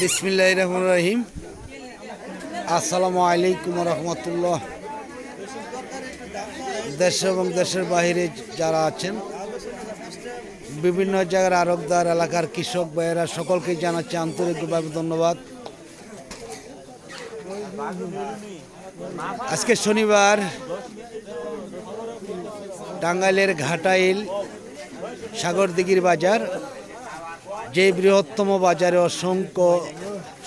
বিসমিল্লাহ রহমান রহিম আসসালামু আলাইকুম রহমতুল্লাহ। দেশ এবং দেশের বাইরে যারা আছেন, বিভিন্ন জায়গার আরবদার এলাকার কৃষক ভাইয়েরা সকলকে জানাচ্ছি আন্তরিকভাবে ধন্যবাদ। আজকে শনিবার, টাঙ্গাইলের ঘাটাইল সাগরদিঘির বাজার। যে বৃহত্তম বাজারে অসংখ্য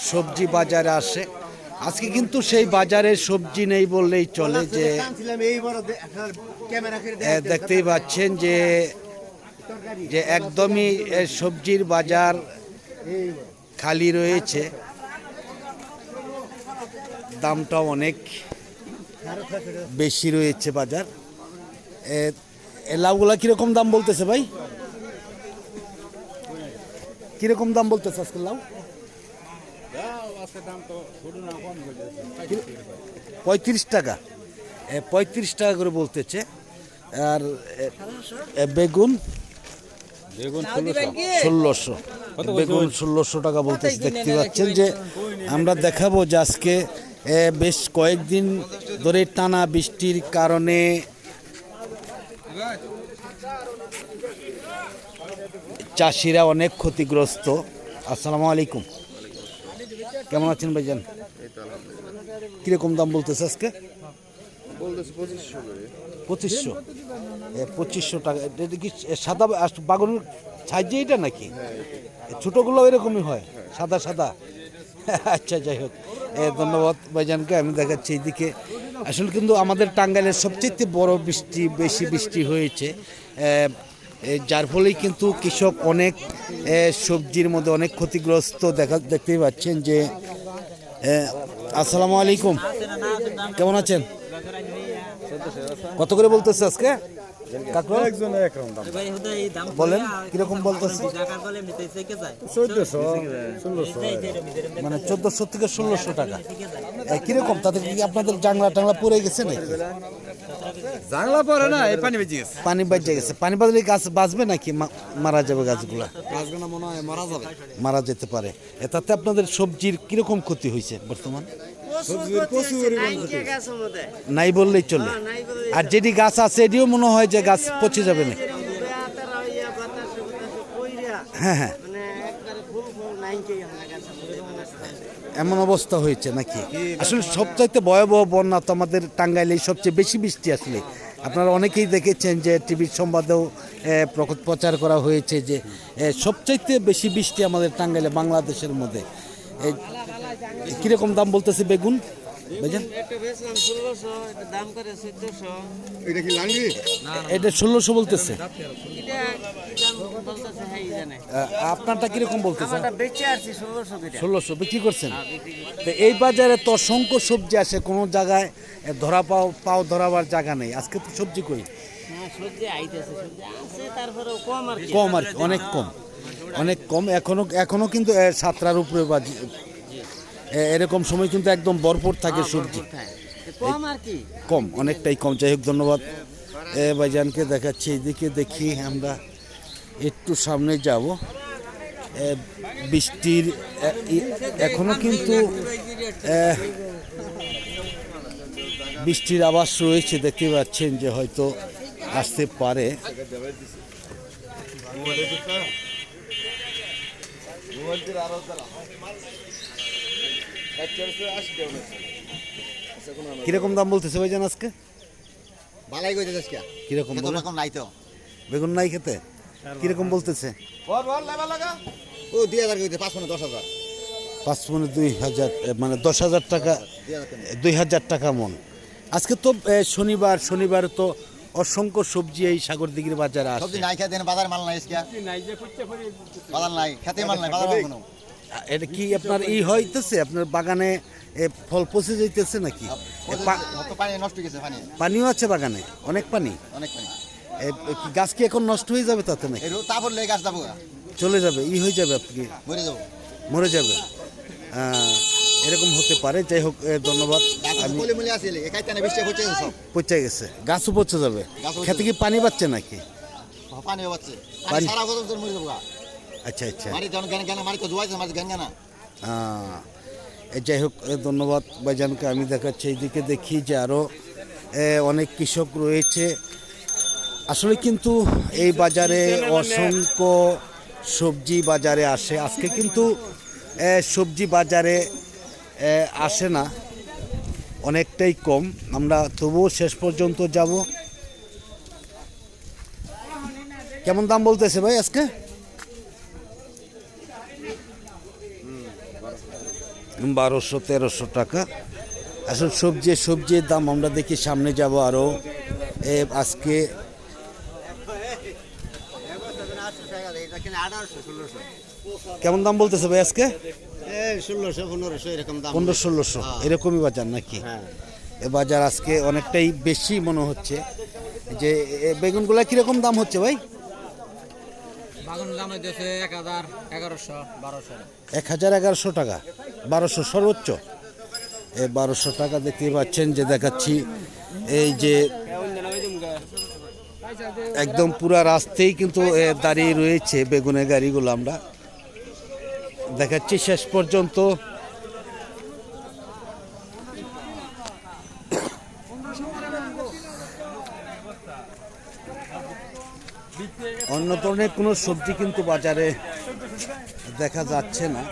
সবজি বাজারে আসে আজকে কিন্তু সেই বাজারে সবজি নেই বললেই চলে যে দেখতেই পাচ্ছেন যে যে একদমই সবজির বাজার খালি রয়েছে। দামটাও অনেক বেশি রয়েছে বাজার। এ, এ লাউগুলা কীরকম দাম বলতেছে ভাই? কীরকম দাম বলতেছে আজকে লাউ? পঁয়ত্রিশ টাকা। পঁয়ত্রিশ টাকা করে বলতেছে। আর বেগুন? ষোলোশো। বেগুন ষোলোশো টাকা বলতেছে। দেখতে পাচ্ছেন যে আমরা দেখাবো যে আজকে বেশ কয়েকদিন ধরে টানা বৃষ্টির কারণে চাষিরা অনেক ক্ষতিগ্রস্ত। আসসালামু আলাইকুম। কেমন আছেন ভাইজান? কীরকম দাম বলতেছে আজকে? পঁচিশশো পঁচিশশো? টাকা। এটা কি সাদা বাগুনের সাইজে এটা নাকি? ছোটোগুলো এরকমই হয় সাদা সাদা। আচ্ছা যাই হোক। ধন্যবাদ ভাইজানকে। আমি দেখাচ্ছি এইদিকে। আসলে কিন্তু আমাদের টাঙ্গাইলের সবচেয়ে বড় বৃষ্টি বেশি বৃষ্টি হয়েছে। যার ফলেই কিন্তু কৃষক অনেক সবজির মধ্যে অনেক ক্ষতিগ্রস্ত দেখা দেখতেই পাচ্ছেন যে আসসালামু আলাইকুম। কেমন আছেন? কত করে বলতেছে আজকে? বলেন, কীরকম বলতেছে? মানে চোদ্দশো থেকে ষোলোশো টাকা। কীরকম? তাদের কি আপনাদের জাংলা টাংলা পড়ে গেছে নাকি? জাংলা পরে না এই পানি বেঁচে গেছে। পানি বাজে গেছে। পানি বাজলে গাছ বাঁচবে নাকি? মা- মারা যাবে গাছগুলা? গাছগুলো মনে হয় মারা যাবে। মারা যেতে পারে। এ, তাতে আপনাদের সবজির কীরকম ক্ষতি হয়েছে বর্তমান? নাই বললেই চলে। আর যেটি গাছ আছে এটিও মনে হয় যে গাছ পচে যাবে না হ্যাঁ হ্যাঁ। এমন অবস্থা হয়েছে নাকি? আসলে সবচাইতে ভয়াবহ বন্যা তো আমাদের টাঙ্গাইলে সবচেয়ে বেশি বৃষ্টি আসলে। আপনারা অনেকেই দেখেছেন যে টিভির সংবাদেও প্রকট প্রচার করা হয়েছে যে সবচাইতে বেশি বৃষ্টি আমাদের টাঙ্গাইলে বাংলাদেশের মধ্যে। কীরকম দাম বলতেছে বেগুন? বুঝলেন এটা কি লাঙ্গি? এটা ষোলোশো বলতেছে। আপনারটা কীরকম বলতেছে? ষোলোশো বিক্রি করছেন? তো এই বাজারে তো অসংখ্য সবজি আসে কোনো জায়গায় ধরা পাও পাও ধরাবার জায়গা নেই। আজকে তো সবজি কই? কম আর কি, অনেক কম। অনেক কম এখনও এখনও কিন্তু সাতটার উপরে এরকম সময় কিন্তু একদম ভরপুর থাকে সবজি। কম আর কি? কম অনেকটাই কম। যাই হোক ধন্যবাদ। এ ভাইজানকে দেখাচ্ছি এইদিকে দেখি আমরা একটু সামনে যাব। বৃষ্টির এ, ই- এখনও কিন্তু বৃষ্টির আবাস রয়েছে দেখতে পাচ্ছেন যে হয়তো আসতে পারে। কীরকম দাম বলতেছে ভাইজান আজকে? বালাই কইতে যাস কে? কীরকম? রকম নাই তো। বেগুন নাই খেতে? কীরকম বলতেছে? বল বল লাগা লাগা। ও দুই হাজার কইতে পাঁচ মানে দশ হাজার। পাঁচ মানে দুই হাজার মানে দশ হাজার টাকা দুই হাজার টাকা। মন। আজকে তো শনিবার শনিবার তো অসংখ্য সবজি এই সাগর দিঘির বাজারে আসে। সবজি নাই খেতে বাজার মাল নাই আজকে। বাজার নাই খেতে মাল নাই বাজার কোনো। আ, এটা কি আপনার ই হইতেছে? আপনার বাগানে ফল পচে যাইতেছে নাকি? পানিও আছে বাগানে? অনেক পানি? অনেক পানি। গাছ কি এখন নষ্ট হয়ে যাবে তাতে নাকি? গাছ যাব চলে যাবে ই হয়ে যাবে আপনি? মরে যাব। মরে যাবে। আহ, এরকম হতে পারে। যাই হোক ধন্যবাদ। পচে গেছে। গাছও পচে যাবে। খেতে কি পানি পাচ্ছে নাকি? পানি হচ্ছে পানি- সারা বছর মরে যাব আচ্ছা আচ্ছা। মারি জন মারি মারি জ্ঞান যাই হোক ধন্যবাদ ভাইজানকে। আমি দেখাচ্ছি এইদিকে দেখি যে আরও অনেক কৃষক রয়েছে। আসলে কিন্তু এই বাজারে অসংখ্য সবজি বাজারে আসে। আজকে কিন্তু সবজি বাজারে আসে না। অনেকটাই কম। আমরা তবুও শেষ পর্যন্ত যাব। কেমন দাম বলতেছে ভাই আজকে? বারোশো, তেরোশো টাকা। আসলে সবজি, সবজির দাম আমরা দেখি, সামনে যাব আরও আজকে কেমন দাম বলতেছে ভাই আজকে? ষোলোশো পনেরোশো এরকম পনেরো, ষোলোশো। এরকমই বাজার নাকি? এ বাজার আজকে অনেকটাই বেশি মনে হচ্ছে। যে বেগুনগুলা কীরকম দাম হচ্ছে ভাই? এক হাজার এগারোশো টাকা, বারোশো সর্বোচ্চ। এ বারোশো টাকা দেখতে পাচ্ছেন যে দেখাচ্ছি, এই যে একদম পুরা রাস্তায় কিন্তু দাঁড়িয়ে রয়েছে বেগুনের গাড়িগুলো আমরা। দেখাচ্ছি শেষ পর্যন্ত। অন্য ধরনের কোনো সবজি কিন্তু বাজারে দেখা যাচ্ছে না।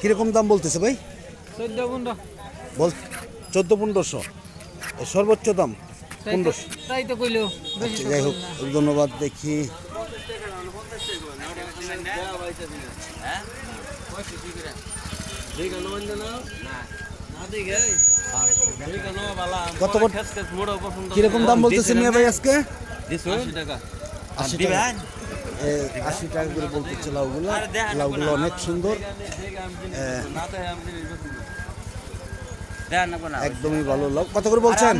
কীরকম দাম বলতেছে ভাই? চোদ্দ বল চোদ্দ পনেরোশো। সর্বোচ্চ দাম পনেরোশো। তাই তো কইলো বেশি যাই হোক ধন্যবাদ দেখি। কত করে- কীরকম দাম বলতেছে মিয়া ভাই আজকে? আশি টাকা। আশি টাকা। করে বলতেছে লাউগুলো। লাউগুলো অনেক সুন্দর। একদমই ভালো লাউ কত করে বলছেন?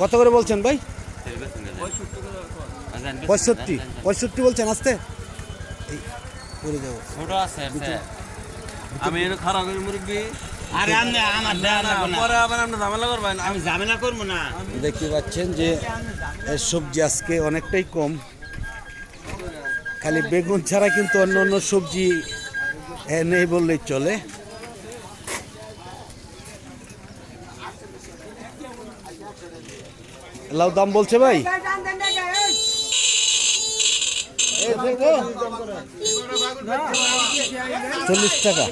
কত করে বলছেন ভাই? পঁয়ষট্টি পঁয়ষট্টি। বলছেন আসতে। পড়ে যাব। ছোট আছে আমি খারাপ করি মুরব্বী। আরে আমনে আমার দেয়া লাগবে না পরে আবার আপনি ঝামেলা করবেন। আমি ঝামেলা করব না। দেখতে পাচ্ছেন যে সবজি আজকে অনেকটাই কম। খালি বেগুন ছাড়া কিন্তু অন্য অন্য সবজি এ, নেই বললেই চলে। লাউ দাম বলছে ভাই? চল্লিশ টাকা।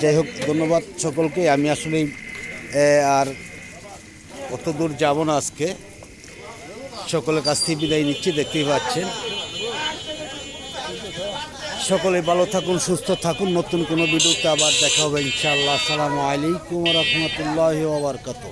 যাই হোক, ধন্যবাদ সকলকে। আমি আসলে আর অত দূর যাব না আজকে। সকলের কাছ থেকে বিদায় নিচ্ছি, দেখতেই পাচ্ছেন। সকলে ভালো থাকুন, সুস্থ থাকুন। নতুন কোনো ভিডিওতে আবার দেখা হবে, ইনশাআল্লাহ। আসসালামু আলাইকুম রহমতুল্লাহ ওবরকাত